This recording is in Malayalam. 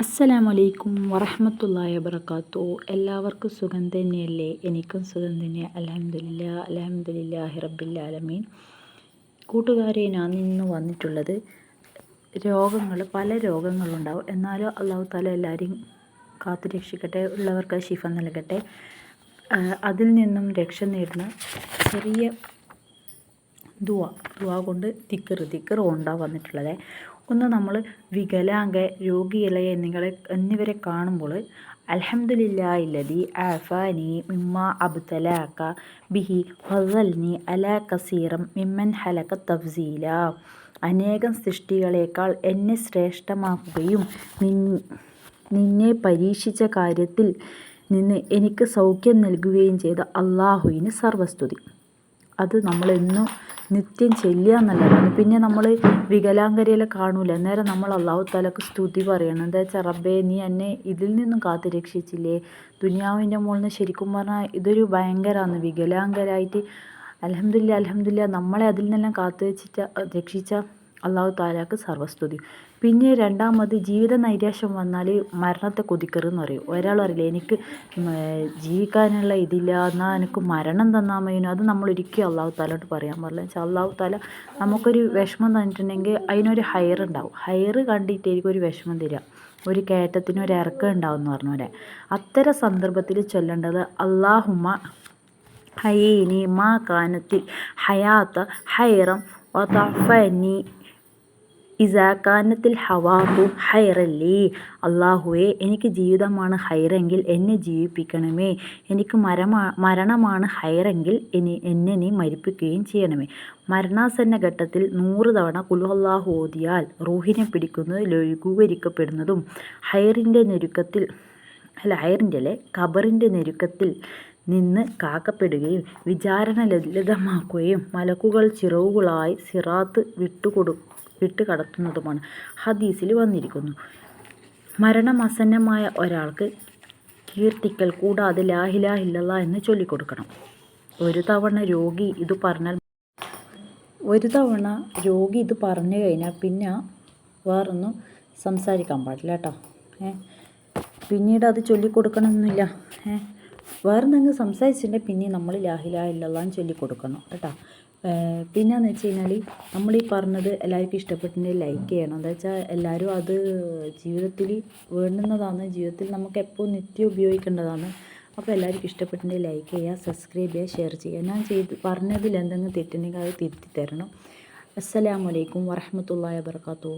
അസ്സലാമലൈക്കും വറഹമത്തല്ലാഹി വബർക്കാത്തു എല്ലാവർക്കും സുഖം തന്നെയല്ലേ? എനിക്കും സുഖം തന്നെ. അലഹമില്ല അലഹമില്ലാഹി റബ്ബില്ലാലമീൻ കൂട്ടുകാരെ ഞാൻ ഇന്ന് വന്നിട്ടുള്ളത് രോഗങ്ങൾ പല രോഗങ്ങളുണ്ടാവും. എന്നാലും അള്ളാഹു താല എല്ലാവരെയും കാത്തു രക്ഷിക്കട്ടെ ഉള്ളവർക്ക് ശിഫ നൽകട്ടെ. അതിൽ നിന്നും രക്ഷ നേടുന്ന ചെറിയ ദുവ ദുവ കൊണ്ട് തിക്കറ് തിക്കറ് കൊണ്ടാണ് വന്നിട്ടുള്ളത്. ഒന്ന് നമ്മൾ വികലാംഗ രോഗികളെ എന്നിവരെ എന്നിവരെ കാണുമ്പോൾ അൽഹംദുലില്ലാഹില്ലദി ആഫാനി മിമ്മ അബ്തലാക്ക ബിഹി ഫസൽനി അല കസീറം മിമ്മൻ ഹലക തഫ്സീല. അനേകം സൃഷ്ടികളേക്കാൾ എന്നെ ശ്രേഷ്ഠമാക്കുകയും നിന്നെ പരീക്ഷിച്ച കാര്യത്തിൽ നിന്ന് എനിക്ക് സൗഖ്യം നൽകുകയും ചെയ്ത അള്ളാഹുവിന് സർവസ്തുതി. അത് നമ്മളെന്നും നിത്യം ചെല്ലുക എന്നുള്ളതാണ്. പിന്നെ നമ്മൾ വികലാംഗരെയെല്ലാം കാണൂല. നേരെ നമ്മൾ അള്ളാഹു താലക്ക് സ്തുതി പറയണം. എന്താ വെച്ചാൽ റബ്ബേ നീ എന്നെ ഇതിൽ നിന്നും കാത്തു രക്ഷിച്ചില്ലേ? ദുനിയാവിന്റെ മുകളിൽ നിന്ന് ശരിക്കും പറഞ്ഞാൽ ഇതൊരു ഭയങ്കരമാണ് വികലാംഗരായിട്ട് അലഹമില്ല അലഹമില്ല നമ്മളെ അതിൽ നിന്നെല്ലാം കാത്തു വെച്ചിട്ട് രക്ഷിച്ച അള്ളാഹു താലാക്ക് സർവസ്തുതി. പിന്നെ രണ്ടാമത് ജീവിത നൈരാശ്യം വന്നാൽ മരണത്തെ കൊതിക്കരുതെന്ന് പറയും. ഒരാൾ അറിയില്ല എനിക്ക് ജീവിക്കാനുള്ള ഇതില്ല എന്നാൽ എനിക്ക് മരണം തന്നാൽ മതി അത് നമ്മൾ ഒരിക്കലും അള്ളാഹു താലോട്ട് പറയാൻ പാടില്ല. വെച്ചാൽ അള്ളാഹു താല നമുക്കൊരു വിഷമം തന്നിട്ടുണ്ടെങ്കിൽ അതിനൊരു ഹയർ ഉണ്ടാവും. ഹയർ കണ്ടിട്ടായിരിക്കും ഒരു വിഷമം തരിക. ഒരു കയറ്റത്തിന് ഒരു ഇറക്കം ഉണ്ടാവും എന്ന് പറഞ്ഞ പോലെ. അത്തരം സന്ദർഭത്തിൽ ചൊല്ലേണ്ടത് അള്ളാഹുമ്മ ഹയേനി മാ കാനത്തിൽ ഹയാത്ത ഹൈറം വതഫനി ഇസാക്കാനത്തിൽ ഹവാഹു ഹൈറല്ലേ. അള്ളാഹുവെ എനിക്ക് ജീവിതമാണ് ഹൈറെങ്കിൽ എന്നെ ജീവിപ്പിക്കണമേ. എനിക്ക് മരമാ മരണമാണ് ഹൈറെങ്കിൽ എനി എന്നെ നീ മരിപ്പിക്കുകയും ചെയ്യണമേ. മരണാസന്ന ഘട്ടത്തിൽ നൂറ് തവണ കുലുഹല്ലാഹു ഓതിയാൽ റൂഹിനെ പിടിക്കുന്നത് ലഘൂകരിക്കപ്പെടുന്നതും ഹൈറിന്റെ ഞെരുക്കത്തിൽ അല്ല ഹൈറിന്റെ അല്ലേ? ഖബറിന്റെ ഞെരുക്കത്തിൽ നിന്ന് കാക്കപ്പെടുകയും വിചാരണ ലളിതമാക്കുകയും മലക്കുകൾ ചിറവുകളായി സിറാത്ത് വിട്ടുകൊടു വിട്ട് കടത്തുന്നതുമാണ്. ഹദീസിൽ വന്നിരിക്കുന്നു. മരണമസന്നമായ ഒരാൾക്ക് കീർത്തിക്കൽ കൂടാതെ ലാഹിലാഹില്ല എന്ന് ചൊല്ലിക്കൊടുക്കണം. ഒരു തവണ രോഗി ഇത് പറഞ്ഞാൽ ഒരു തവണ രോഗി ഇത് പറഞ്ഞു കഴിഞ്ഞാൽ പിന്നെ വേറൊന്നും സംസാരിക്കാൻ പാടില്ല കേട്ടോ. ഏ? പിന്നീട് അത് ചൊല്ലിക്കൊടുക്കണമെന്നില്ല. ഏ? വേറെ എന്തെങ്കിലും സംസാരിച്ചിട്ടുണ്ടെങ്കിൽ പിന്നെ നമ്മൾ ലാഹില ഇല്ലല്ലാന്ന് ചൊല്ലി ചൊല്ലിക്കൊടുക്കണം കേട്ടോ. പിന്നെയെന്ന് വെച്ച് കഴിഞ്ഞാൽ നമ്മൾ ഈ പറഞ്ഞത് എല്ലാവർക്കും ഇഷ്ടപ്പെട്ടിട്ടുണ്ടെങ്കിൽ ലൈക്ക് ചെയ്യണം. എന്താ വെച്ചാൽ എല്ലാവരും അത് ജീവിതത്തിൽ വേണ്ടുന്നതാണ്. ജീവിതത്തിൽ നമുക്ക് എപ്പോഴും നിത്യം ഉപയോഗിക്കേണ്ടതാണ്. അപ്പോൾ എല്ലാവർക്കും ഇഷ്ടപ്പെട്ടിട്ടുണ്ടെങ്കിൽ ലൈക്ക് ചെയ്യുക സബ്സ്ക്രൈബ് ചെയ്യുക ഷെയർ ചെയ്യുക. ഞാൻ ചെയ്ത് പറഞ്ഞതിൽ എന്തെങ്കിലും തെറ്റുണ്ടെങ്കിൽ അത് തിരുത്തി തരണം. അസ്സലാമലൈക്കും വറഹമത്തല്ലാ വാബർക്കാത്തു